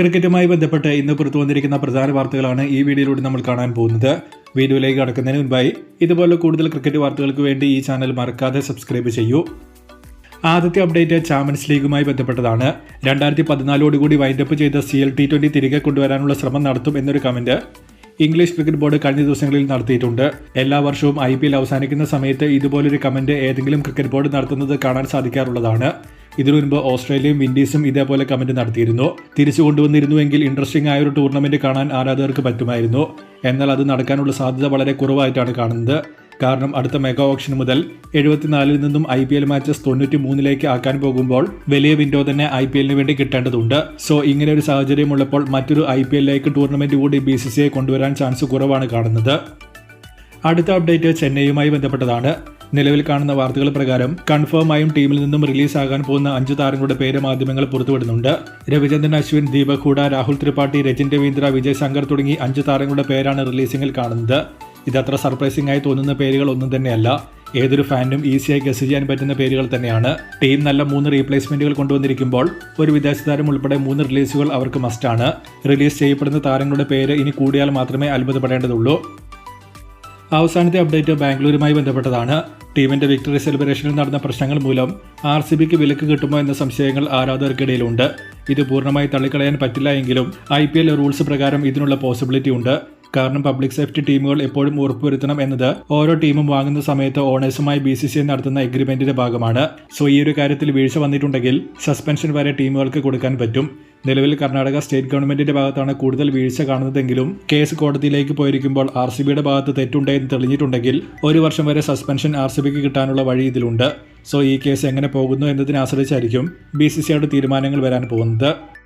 ക്രിക്കറ്റുമായി ബന്ധപ്പെട്ട് ഇന്ന് പുറത്തു വന്നിരിക്കുന്ന പ്രധാന വാർത്തകളാണ് ഈ വീഡിയോയിലൂടെ നമ്മൾ കാണാൻ പോകുന്നത്. വീഡിയോയിലേക്ക് കടക്കുന്നതിന് മുൻപായി ഇതുപോലെ കൂടുതൽ ക്രിക്കറ്റ് വാർത്തകൾക്ക് വേണ്ടി ഈ ചാനൽ മറക്കാതെ സബ്സ്ക്രൈബ് ചെയ്യൂ. ആദ്യത്തെ അപ്ഡേറ്റ് ചാമ്പ്യൻസ് ലീഗുമായി ബന്ധപ്പെട്ടതാണ്. രണ്ടായിരത്തി പതിനാലോടുകൂടി വൈൻഡപ്പ് ചെയ്ത സി എൽ ടി ട്വന്റി തിരികെ കൊണ്ടുവരാനുള്ള ശ്രമം നടത്തും എന്നൊരു കമന്റ് ഇംഗ്ലീഷ് ക്രിക്കറ്റ് ബോർഡ് കഴിഞ്ഞ ദിവസങ്ങളിൽ നടത്തിയിട്ടുണ്ട്. എല്ലാ വർഷവും ഐ പി എൽ അവസാനിക്കുന്ന സമയത്ത് ഇതുപോലൊരു കമന്റ് ഏതെങ്കിലും ക്രിക്കറ്റ് ബോർഡ് നടത്തുന്നത് കാണാൻ സാധിക്കാറുള്ളതാണ്. ഇതിനു മുൻപ് ഓസ്ട്രേലിയയും വിൻഡീസും ഇതേപോലെ കമന്റ് നടത്തിയിരുന്നു. തിരിച്ചു കൊണ്ടുവന്നിരുന്നുവെങ്കിൽ ഇൻട്രസ്റ്റിംഗ് ആയ ഒരു ടൂർണമെന്റ് കാണാൻ ആരാധകർക്ക് പറ്റുമായിരുന്നു. എന്നാൽ അത് നടക്കാനുള്ള സാധ്യത വളരെ കുറവായിട്ടാണ് കാണുന്നത്. കാരണം അടുത്ത മെഗാ ഓപ്ഷൻ മുതൽ എഴുപത്തിനാലിൽ നിന്നും ഐ പി എൽ മാച്ചസ് തൊണ്ണൂറ്റി മൂന്നിലേക്ക് ആക്കാൻ പോകുമ്പോൾ വലിയ വിൻഡോ തന്നെ ഐ പി എല്ലിന് വേണ്ടി കിട്ടേണ്ടതുണ്ട്. സോ ഇങ്ങനെ ഒരു സാഹചര്യം ഉള്ളപ്പോൾ മറ്റൊരു ഐ പി എല്ലിലേക്ക് ടൂർണമെന്റ് കൂടി ബി സി സി ഐ കൊണ്ടുവരാൻ ചാൻസ് കുറവാണ് കാണുന്നത്. അടുത്ത അപ്ഡേറ്റ് ചെന്നൈയുമായി ബന്ധപ്പെട്ടതാണ്. നിലവിൽ കാണുന്ന വാർത്തകൾ പ്രകാരം കൺഫേമായും ടീമിൽ നിന്നും റിലീസാകാൻ പോകുന്ന അഞ്ചു താരങ്ങളുടെ പേര് മാധ്യമങ്ങൾ പുറത്തുവിടുന്നുണ്ട്. രവിചന്ദ്രൻ അശ്വിൻ ദീപക് ഹൂഡ രാഹുൽ ത്രിപാഠി രജിൻ രവീന്ദ്ര വിജയ് ശങ്കർ തുടങ്ങി അഞ്ചു താരങ്ങളുടെ പേരാണ് റിലീസിംഗിൽ കാണുന്നത്. ഇതത്ര സർപ്രൈസിംഗ് ആയി തോന്നുന്ന പേരുകൾ ഒന്നും തന്നെയല്ല. ഏതൊരു ഫാനും ഈസിയായി ഗസ് ചെയ്യാൻ പറ്റുന്ന പേരുകൾ തന്നെയാണ്. ടീം നല്ല മൂന്ന് റീപ്ലേസ്മെന്റുകൾ കൊണ്ടുവന്നിരിക്കുമ്പോൾ ഒരു വിദേശ താരം ഉൾപ്പെടെ മൂന്ന് റിലീസുകൾ അവർക്ക് മസ്റ്റാണ് റിലീസ് ചെയ്യപ്പെടുന്ന താരങ്ങളുടെ പേര് ഇനി കൂടിയാൽ മാത്രമേ അത്ഭുതപ്പെടേണ്ടതുള്ളൂ. അവസാനത്തെ അപ്ഡേറ്റ് ബാംഗ്ലൂരുമായി ബന്ധപ്പെട്ടതാണ്. ടീമിന്റെ വിക്ടറി സെലിബ്രേഷനിൽ നടന്ന പ്രശ്നങ്ങൾ മൂലം ആർ സി ബിക്ക് വിലക്ക് കിട്ടുമോ എന്ന സംശയങ്ങൾ ആരാധകർക്കിടയിലുണ്ട്. ഇത് പൂർണമായി തള്ളിക്കളയാൻ പറ്റില്ല എങ്കിലും ഐ പി എൽ റൂൾസ് പ്രകാരം ഇതിനുള്ള പോസിബിലിറ്റി ഉണ്ട്. കാരണം പബ്ലിക് സേഫ്റ്റി ടീമുകൾ എപ്പോഴും ഉറപ്പുവരുത്തണം എന്നത് ഓരോ ടീമും വാങ്ങുന്ന സമയത്ത് ഓണേഴ്സുമായി ബി സി സി ഐ നടത്തുന്ന എഗ്രിമെന്റിന്റെ ഭാഗമാണ്. സോ ഈ ഒരു കാര്യത്തിൽ വീഴ്ച വന്നിട്ടുണ്ടെങ്കിൽ സസ്പെൻഷൻ വരെ ടീമുകൾക്ക് കൊടുക്കാൻ പറ്റും. നിലവിൽ കർണാടക സ്റ്റേറ്റ് ഗവൺമെന്റിന്റെ ഭാഗത്താണ് കൂടുതൽ വീഴ്ച കാണുന്നതെങ്കിലും കേസ് കോടതിയിലേക്ക് പോയിരിക്കുമ്പോൾ ആർ സി ബിയുടെ ഭാഗത്ത് തെറ്റുണ്ടെന്ന് തെളിഞ്ഞിട്ടുണ്ടെങ്കിൽ ഒരു വർഷം വരെ സസ്പെൻഷൻ ആർ സി ബിക്ക് കിട്ടാനുള്ള വഴി ഇതിലുണ്ട്. സോ ഈ കേസ് എങ്ങനെ പോകുന്നു എന്നതിനെ ആശ്രയിച്ചായിരിക്കും ബി സി സിയുടെ തീരുമാനങ്ങൾ വരാൻ പോകുന്നത്.